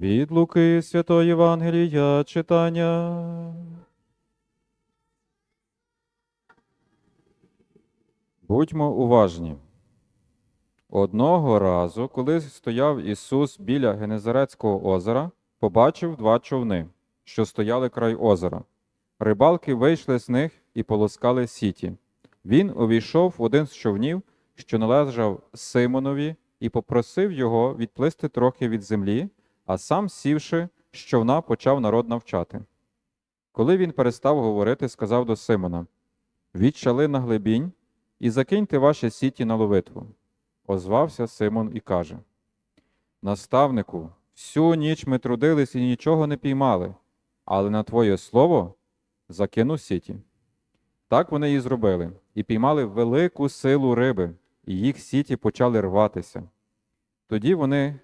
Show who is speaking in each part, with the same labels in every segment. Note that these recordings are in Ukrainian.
Speaker 1: Від Луки Святої Євангелія читання. Будьмо уважні. Одного разу, коли стояв Ісус біля Генезарецького озера, побачив два човни, що стояли край озера. Рибалки вийшли з них і полоскали сіті. Він увійшов в один з човнів, що належав Симонові, і попросив його відплисти трохи від землі, а сам, сівши з човна, почав народ навчати. Коли він перестав говорити, сказав до Симона: Відчали на глибінь і закиньте ваші сіті на ловитву. Озвався Симон і каже: Наставнику, всю ніч ми трудились і нічого не піймали, але на твоє слово закину сіті. Так вони і зробили, і піймали велику силу риби, і їх сіті почали рватися. Тоді вони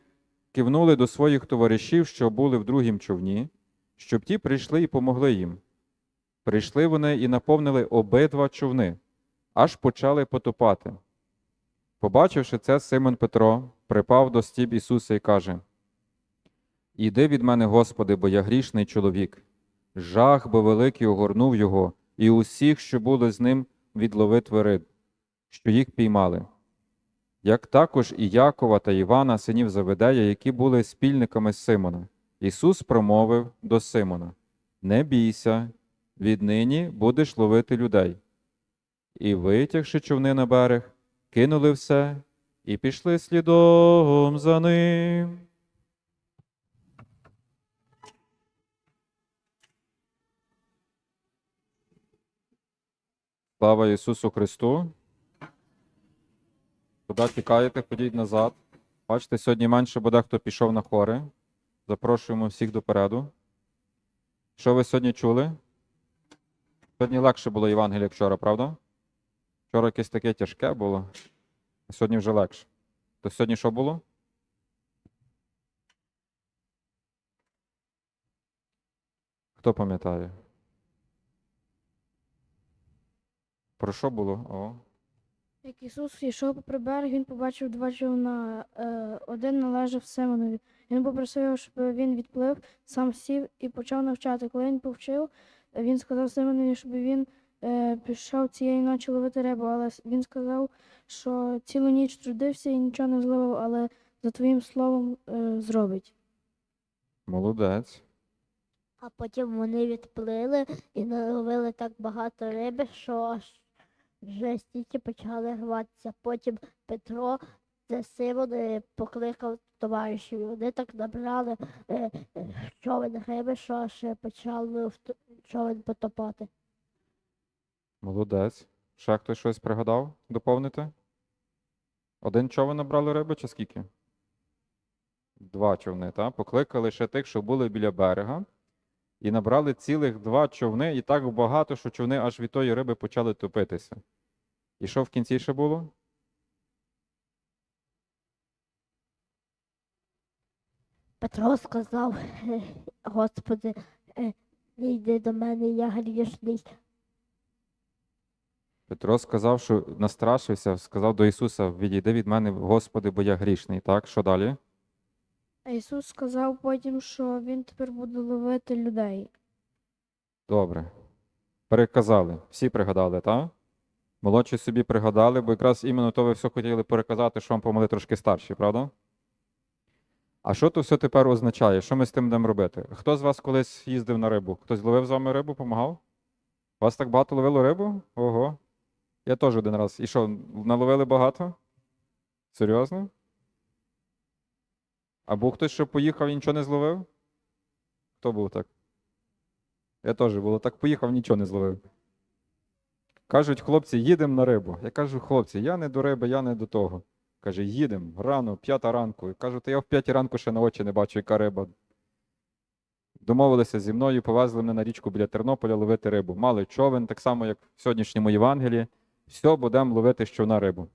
Speaker 1: кивнули до своїх товаришів, що були в другім човні, щоб ті прийшли і помогли їм. Прийшли вони і наповнили обидва човни, аж почали потопати. Побачивши це, Симон Петро припав до стіб Ісуса і каже: Іди від мене, Господи, бо я грішний чоловік. Жах бо великий огорнув його, і усіх, що були з ним від ловитви риб, що їх піймали. Як також і Якова та Івана, синів Заведея, які були спільниками Симона. Ісус промовив до Симона: Не бійся, віднині будеш ловити людей. І, витягши човни на берег, кинули все і пішли слідом за ним. Слава Ісусу Христу. Куди тікаєте, ходіть назад. Бачите, сьогодні менше буде хто пішов на хори. Запрошуємо всіх допереду. Що ви сьогодні чули? Сьогодні легше було Євангеліє як вчора, правда? Вчора якесь таке тяжке було, а сьогодні вже легше. То сьогодні що було? Хто пам'ятає? Про що було? О.
Speaker 2: Як Ісус йшов попри берег, він побачив два човна. Е, Один належав Симонові. Він попросив його, щоб він відплив, сам сів і почав навчати. Коли він повчив, він сказав Симонові, щоб він е, пішов цієї ночі ловити рибу. Але він сказав, що цілу ніч трудився і нічого не зловив, але за твоїм словом е, зробить.
Speaker 1: Молодець.
Speaker 3: А потім вони відплили і наловили так багато риби, що аж вже стільки почали рватися. Потім Петро це Симон е, покликав товаришів. Вони так набрали е, е, човен риби, що аж почали в човен потопати.
Speaker 1: Молодець. Ще хтось щось пригадав доповнити? Один човен набрали риби чи скільки? Два човни, так? Покликали ще тих, що були біля берега, і набрали цілих два човни, і так багато, що човни аж від тої риби почали топитися. І що в кінці ще було?
Speaker 3: Петро сказав, е, Господи, е, не йди до мене, я грішний.
Speaker 1: Петро сказав, що настрашився, сказав до Ісуса: Відійди від мене, Господи, бо я грішний. Так, що далі?
Speaker 2: А Ісус сказав потім, що він тепер буде ловити людей.
Speaker 1: Добре. Переказали. Всі пригадали, так? Молодші собі пригадали, бо якраз іменно то ви все хотіли переказати, що вам помогли трошки старші, правда? А що то все тепер означає? Що ми з тим будемо робити? Хто з вас колись їздив на рибу? Хтось ловив з вами рибу, помагав? Вас так багато ловило рибу? Ого. Я теж один раз. І що, наловили багато? Серйозно? А був хтось, що поїхав і нічого не зловив? Хто був так? Я теж було так поїхав, нічого не зловив. Кажуть, хлопці, їдемо на рибу. Я кажу, хлопці, я не до риби, я не до того. Каже, їдемо рано, п'ята ранку. Я кажу, та я в п'ятій ранку ще на очі не бачу, яка риба. Домовилися зі мною, повезли мене на річку біля Тернополя ловити рибу. Мали човен, так само, як в сьогоднішньому Євангелії. Все, будемо ловити щовна рибу.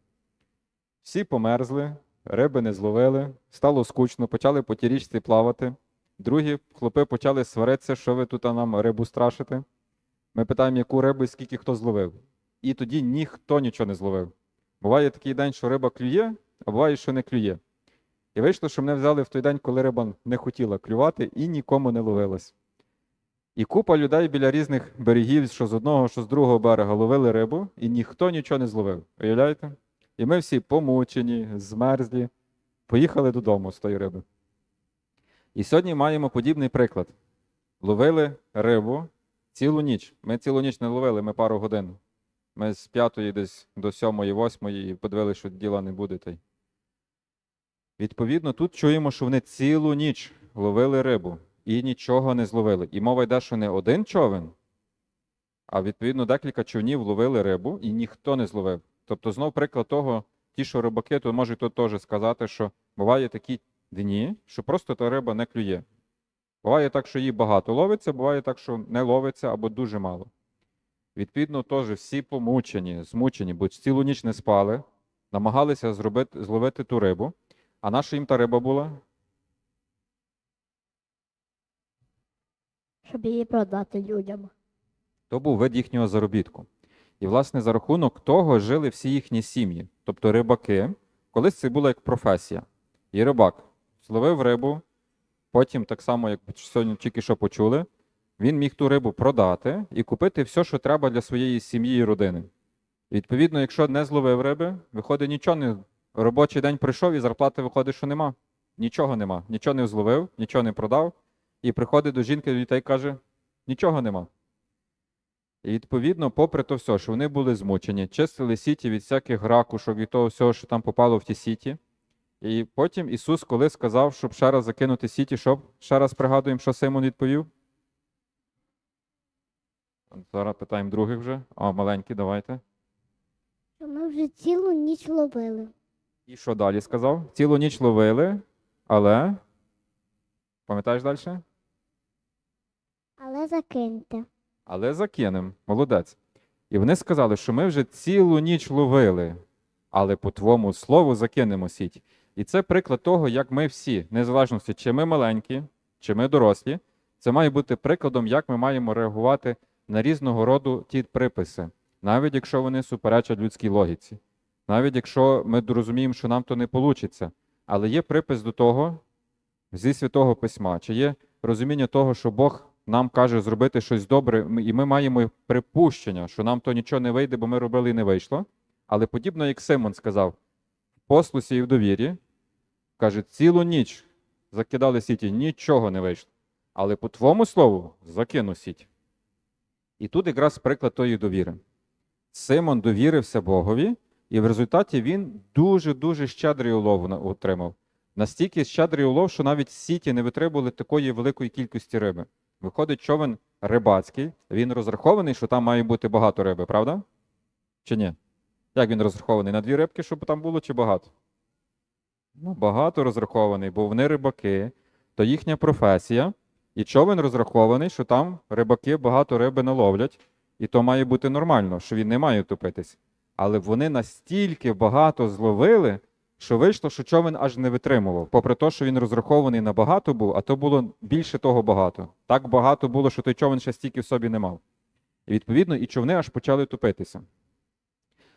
Speaker 1: Всі померзли, риби не зловили, стало скучно, почали по тій річці плавати. Другі хлопи почали сваритися, що ви тут нам рибу страшите. Ми питаємо, яку рибу і скільки хто зловив. І тоді ніхто нічого не зловив. Буває такий день, що риба клює, а буває, що не клює. І вийшло, що мене взяли в той день, коли риба не хотіла клювати і нікому не ловилась. І купа людей біля різних берегів, що з одного, що з другого берега, ловили рибу, і ніхто нічого не зловив. Уявляєте? І ми всі помучені, змерзлі, поїхали додому з тої риби. І сьогодні маємо подібний приклад. Ловили рибу цілу ніч. Ми цілу ніч не ловили, ми пару годин. Ми з п'ятої десь до сьомої, восьмої і подивилися, що діла не буде. Та й. Відповідно, тут чуємо, що вони цілу ніч ловили рибу і нічого не зловили. І мова йде, що не один човен, а відповідно декілька човнів ловили рибу і ніхто не зловив. Тобто, знов приклад того, ті, що рибаки, то можуть тут теж сказати, що буває такі дні, що просто та риба не клює. Буває так, що її багато ловиться, буває так, що не ловиться або дуже мало. Відповідно, теж всі помучені, змучені, бо цілу ніч не спали, намагалися зробити, зловити ту рибу. А наша їм та риба була?
Speaker 3: щоб її продати людям.
Speaker 1: То був вид їхнього заробітку. І, власне, за рахунок того жили всі їхні сім'ї. Тобто рибаки, колись це було як професія. І рибак зловив рибу, потім, так само, як сьогодні тільки що почули, він міг ту рибу продати і купити все, що треба для своєї сім'ї і родини. Відповідно, якщо не зловив риби, виходить нічого не. Робочий день прийшов і зарплати виходить, що нема. Нічого нема. Нічого не зловив, нічого не продав. І приходить до жінки до дітей і каже: нічого нема. І відповідно, попри то все, що вони були змучені, чистили сіті від всяких ракушок, від того всього, що там попало в ті сіті. І потім Ісус, коли сказав, щоб ще раз закинути сіті, щоб ще раз пригадуємо, що Симон відповів. Зараз питаємо других вже. А, маленькі, давайте.
Speaker 3: Ми вже цілу ніч ловили.
Speaker 1: І що далі сказав? Цілу ніч ловили, але. Пам'ятаєш далі?
Speaker 3: Але закиньте.
Speaker 1: Але закинем, молодець. І вони сказали, що ми вже цілу ніч ловили, але по твому слову закинемо сіть. І це приклад того, як ми всі, незалежно чи ми маленькі, чи ми дорослі, це має бути прикладом, як ми маємо реагувати на різного роду ті приписи, навіть якщо вони суперечать людській логіці, навіть якщо ми розуміємо, що нам то не вийде. Але є припис до того зі святого письма, чи є розуміння того, що Бог нам каже зробити щось добре, і ми маємо припущення, що нам то нічого не вийде, бо ми робили і не вийшло. Але подібно як Симон сказав, в послусі і в довірі, каже, цілу ніч закидали сіті, нічого не вийшло. Але по твому слову закину сіть. І тут якраз приклад тої довіри. Симон довірився Богові, і в результаті він дуже-дуже щедрий улов отримав. Настільки щедрий улов, що навіть сіті не витримували такої великої кількості риби. Виходить, човен рибацький, він розрахований, що там має бути багато риби, правда? Чи ні? Як він розрахований? На дві рибки, щоб там було, чи багато? Ну, багато розрахований, бо вони рибаки, то їхня професія. І човен розрахований, що там рибаки багато риби наловлять, і то має бути нормально, що він не має топитись. Але вони настільки багато зловили, що вийшло, що човен аж не витримував. Попри те, що він розрахований на багато був, а то було більше того багато. Так багато було, що той човен ще стільки в собі не мав. І відповідно, і човни аж почали топитися.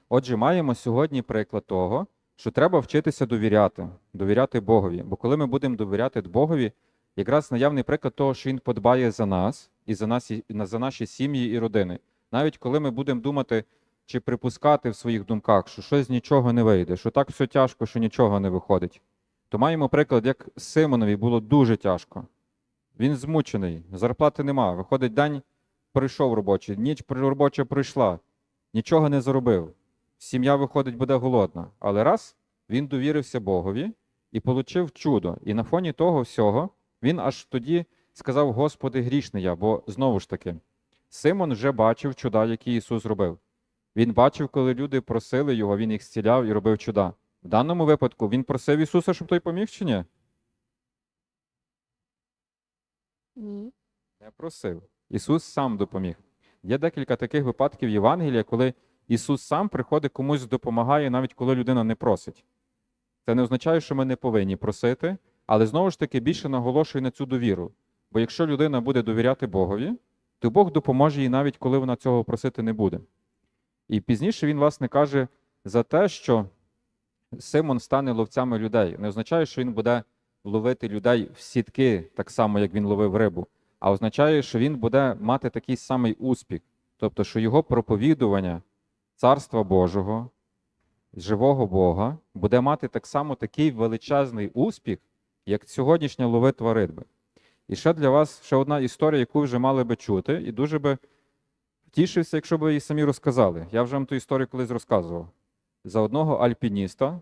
Speaker 1: Отже, маємо сьогодні приклад того, що треба вчитися довіряти, довіряти Богові. Бо коли ми будемо довіряти Богові, якраз наявний приклад того, що Він подбає за нас і за, нас, і за наші сім'ї і родини. Навіть коли ми будемо думати чи припускати в своїх думках, що щось нічого не вийде, що так все тяжко, що нічого не виходить, то маємо приклад, як Симонові було дуже тяжко. Він змучений, зарплати нема. Виходить, день прийшов робочий, ніч робоча прийшла, нічого не заробив. Сім'я, виходить, буде голодна. Але раз він довірився Богові і отримав чудо. І на фоні того всього він аж тоді сказав: Господи, грішний я, бо знову ж таки, Симон вже бачив чуда, які Ісус зробив. Він бачив, коли люди просили його, він їх зціляв і робив чуда. В даному випадку він просив Ісуса, щоб той поміг чи ні?
Speaker 3: Ні.
Speaker 1: Не просив. Ісус сам допоміг. Є декілька таких випадків Євангелія, коли Ісус сам приходить комусь допомагає, навіть коли людина не просить. Це не означає, що ми не повинні просити, але знову ж таки більше наголошує на цю довіру. Бо якщо людина буде довіряти Богові, то Бог допоможе їй навіть коли вона цього просити не буде. І пізніше він, власне, каже за те, що Симон стане ловцями людей. Не означає, що він буде ловити людей в сітки, так само, як він ловив рибу, а означає, що він буде мати такий самий успіх. Тобто, що його проповідування Царства Божого, живого Бога, буде мати так само такий величезний успіх, як сьогоднішня ловитва риби. І ще для вас ще одна історія, яку вже мали би чути, і дуже би втішився, якщо б її самі розказали. Я вже вам ту історію колись розказував. За одного альпініста,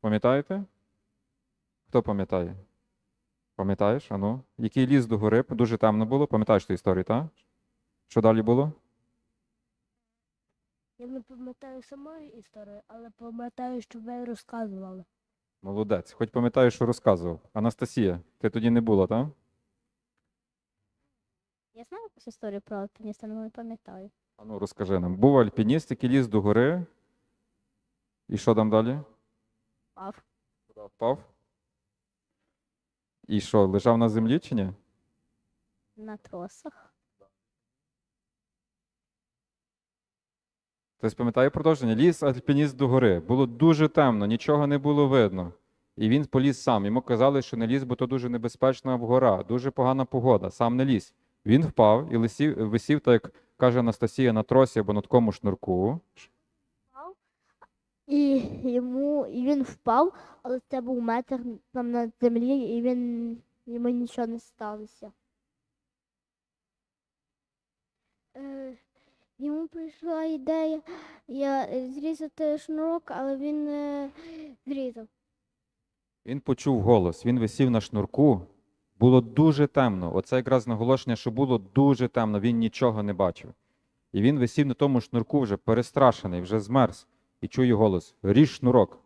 Speaker 1: пам'ятаєте? Хто пам'ятає? Пам'ятаєш? Ану? Який ліз до гори, дуже темно було. Пам'ятаєш ту історію, так? Що далі було?
Speaker 3: Я не пам'ятаю самої історії, але пам'ятаю, що ви розказували.
Speaker 1: Молодець. Хоч пам'ятаєш, що розказував. Анастасія, ти тоді не була, так?
Speaker 3: Я знаю якусь історію про альпініста, але не пам'ятаю.
Speaker 1: Ану, розкажи нам. Був альпініст, який ліз до гори. І що там далі?
Speaker 3: Пав.
Speaker 1: Впав? І що, лежав на землі чи ні?
Speaker 3: На тросах.
Speaker 1: Хтось пам'ятає продовження? Ліз альпініст до гори. Було дуже темно, нічого не було видно. І він поліз сам. Йому казали, що не ліз, бо то дуже небезпечна гора, дуже погана погода. Сам не ліз. Він впав і лисів, висів, так як каже Анастасія, на тросі або на такому шнурку.
Speaker 3: І йому і він впав, але це був метр там на землі, і він йому нічого не сталося.
Speaker 2: Е, йому прийшла ідея я, е, зрізати шнурок, але він не зрізав.
Speaker 1: Він почув голос, він висів на шнурку. Було дуже темно. Оце якраз наголошення, що було дуже темно, він нічого не бачив. І він висів на тому шнурку вже перестрашений, вже змерз, і чує голос: Ріж шнурок.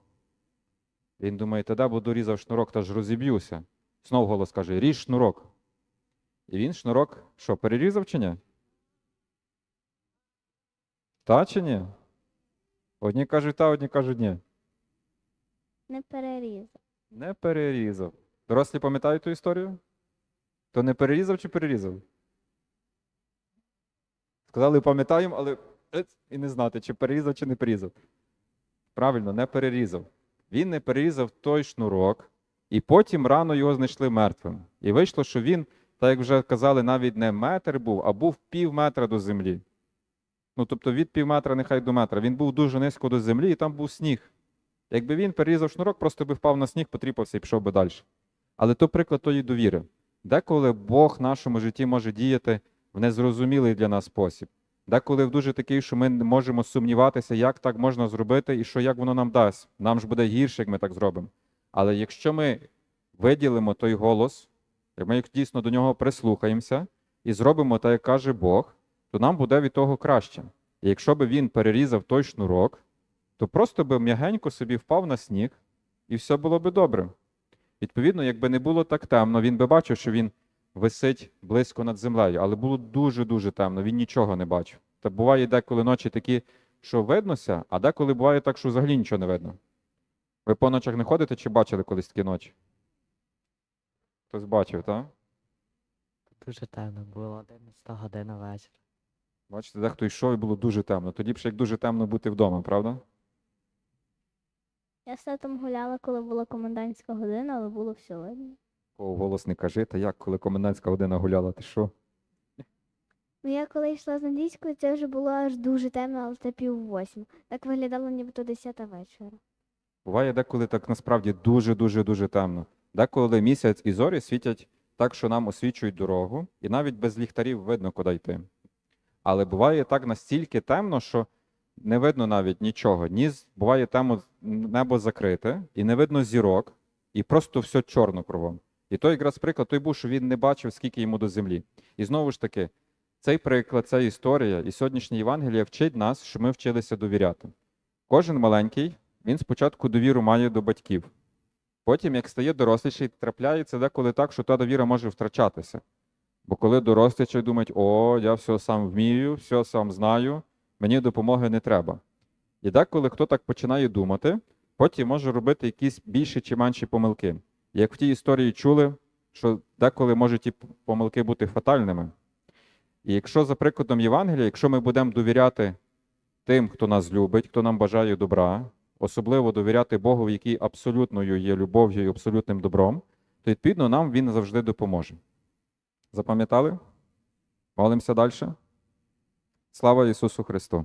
Speaker 1: Він думає, тоді буду різав шнурок, та ж розіб'юся. Знов голос каже: Ріж шнурок. І він шнурок що, перерізав чи ні? Та чи ні? Одні кажуть та, одні кажуть ні.
Speaker 3: Не перерізав.
Speaker 1: Не перерізав. Дорослі пам'ятають ту історію? То не перерізав чи перерізав? Сказали, пам'ятаємо, але і не знати, чи перерізав, чи не перерізав. Правильно, не перерізав. Він не перерізав той шнурок, і потім рано його знайшли мертвим. І вийшло, що він, так як вже казали, навіть не метр був, а був пів метра до землі. Ну, тобто від пів метра, нехай до метра. Він був дуже низько до землі, і там був сніг. Якби він перерізав шнурок, просто би впав на сніг, потріпався і пішов би далі. Але то приклад тої довіри. Деколи Бог в нашому житті може діяти в незрозумілий для нас спосіб. Деколи в дуже такий, що ми можемо сумніватися, як так можна зробити і що як воно нам дасть. Нам ж буде гірше, як ми так зробимо. Але якщо ми виділимо той голос, як ми дійсно до нього прислухаємося і зробимо так, як каже Бог, то нам буде від того краще. І якщо би він перерізав той шнурок, то просто би м'ягенько собі впав на сніг, і все було би добре. Відповідно, якби не було так темно, він би бачив, що він висить близько над землею, але було дуже-дуже темно, він нічого не бачив. Та буває деколи ночі такі, що виднося, а деколи буває так, що взагалі нічого не видно. Ви по ночах не ходите чи бачили колись такі ночі? Хтось бачив, так?
Speaker 4: Дуже темно було 11 година вечора.
Speaker 1: Бачите, дехто йшов і було дуже темно. Тоді б ще як дуже темно бути вдома, правда?
Speaker 3: Я з татом гуляла, коли була комендантська година, але було все видно.
Speaker 1: О, голос не кажи, та як, коли комендантська година гуляла, ти що?
Speaker 2: Ну, я коли йшла з англійською, це вже було аж дуже темно, але це пів восьми. Так виглядало нібито десята вечора.
Speaker 1: Буває деколи так насправді дуже-дуже дуже темно. Деколи місяць і зорі світять так, що нам освічують дорогу, і навіть без ліхтарів видно, куди йти. Але буває так настільки темно, що не видно навіть нічого. Ні, буває темо небо закрите, і не видно зірок, і просто все чорно кругом. І той якраз приклад той був, що він не бачив, скільки йому до землі. І знову ж таки, цей приклад, ця історія і сьогоднішнє Євангеліє вчить нас, що ми вчилися довіряти. Кожен маленький, він спочатку довіру має до батьків. Потім, як стає доросліший, трапляється деколи так, що та довіра може втрачатися. Бо коли доросліші думають, о, я все сам вмію, все сам знаю, мені допомоги не треба. І деколи хто так починає думати, потім може робити якісь більші чи менші помилки. Як в тій історії чули, що деколи можуть ті помилки бути фатальними. І якщо, за прикладом Євангелія, якщо ми будемо довіряти тим, хто нас любить, хто нам бажає добра, особливо довіряти Богу, який абсолютною є любов'ю і абсолютним добром, то відповідно нам він завжди допоможе. Запам'ятали? Молимося далі. Слава Ісусу Христу!